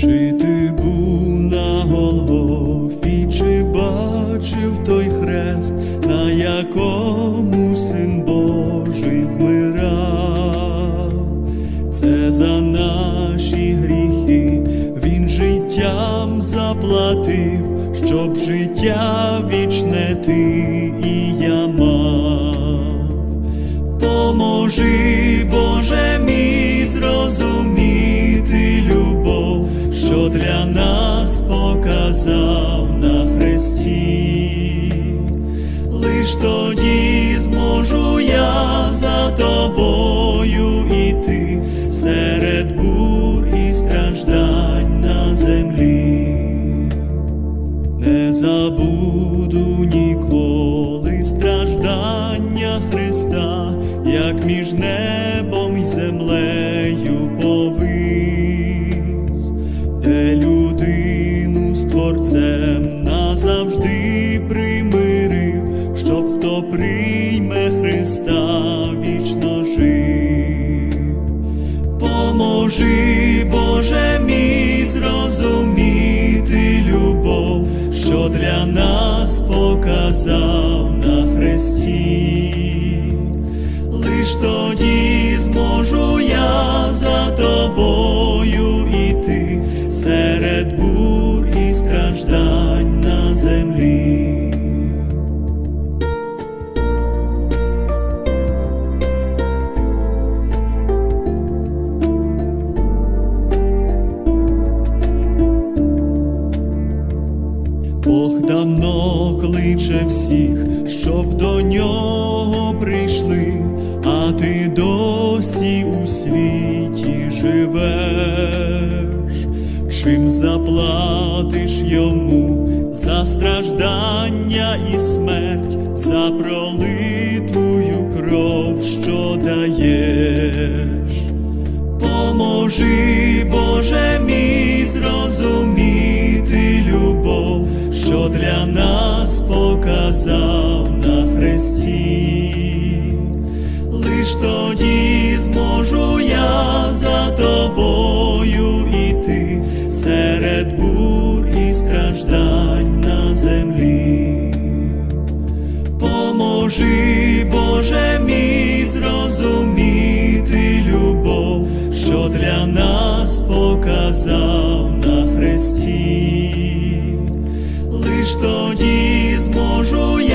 Чи ти був на Голгофі, чи бачив той хрест, на якому син Божий вмирав, це за наші гріхи, він життям заплатив, щоб життя вічне ти і я мав. Поможи. Нас показав на хресті. Лиш тоді зможу я за тобою іти серед бур і страждань на землі. Не забуду ніколи страждання Христа, як між небом і землею повис, Творцем назавжди примирив, щоб хто прийме Христа вічно жив. Поможи, Боже мій, зрозуміти любов, що для нас показав на хресті. Лиш тоді зможу я давно кличе всіх, щоб до нього прийшли, а ти досі у світі живеш, чим заплатиш йому за страждання і смерть, за пролитую кров, що даєш. Поможи, Боже мій, зрозуміти показав на хресті. Лиш тоді зможу я за тобою іти серед бур і страждань на землі. Поможи, Боже мій, зрозуміти любов, що для нас показав на хресті. Лиш тоді зможу я